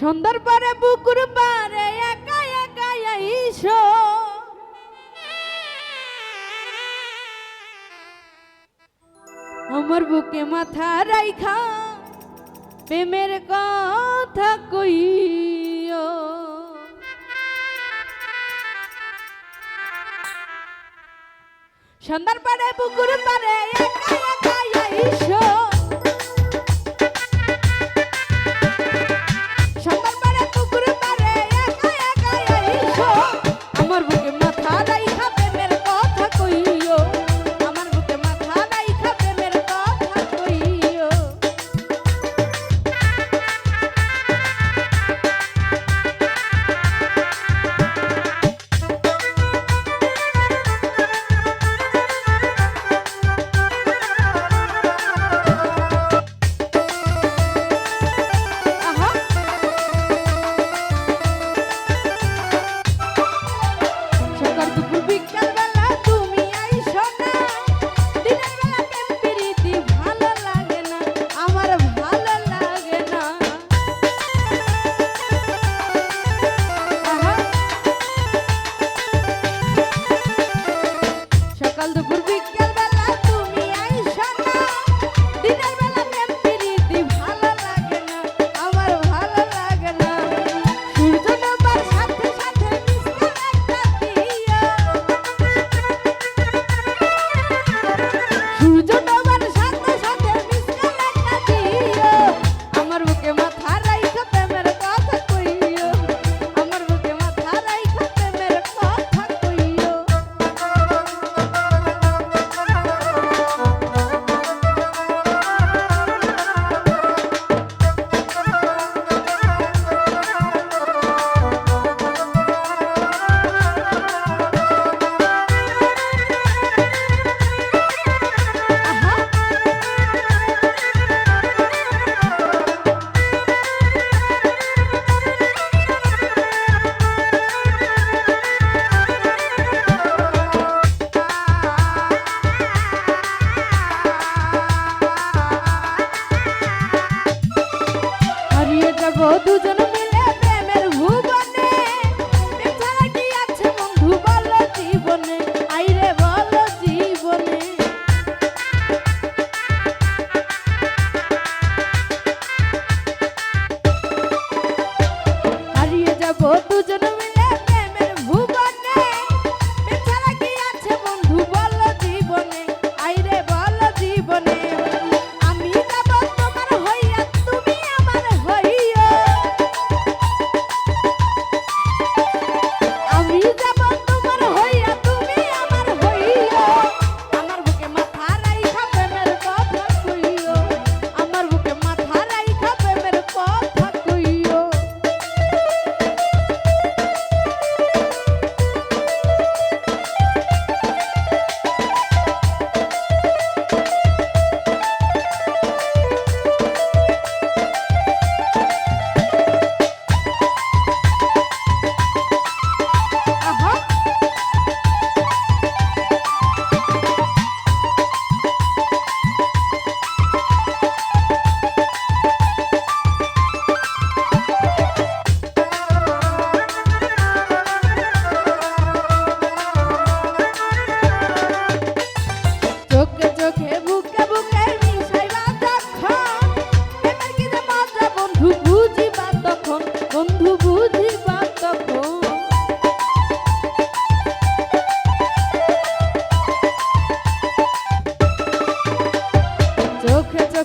সন্ধ্যার পরে বুকুর পারে একা একা আইসো। আমার বুকে মাথা রাইখা, প্রেমের কথা কইও। সন্ধ্যার পরে বুকুর পারে একা একা আইসো। kaldı. Bu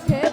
sei o quê.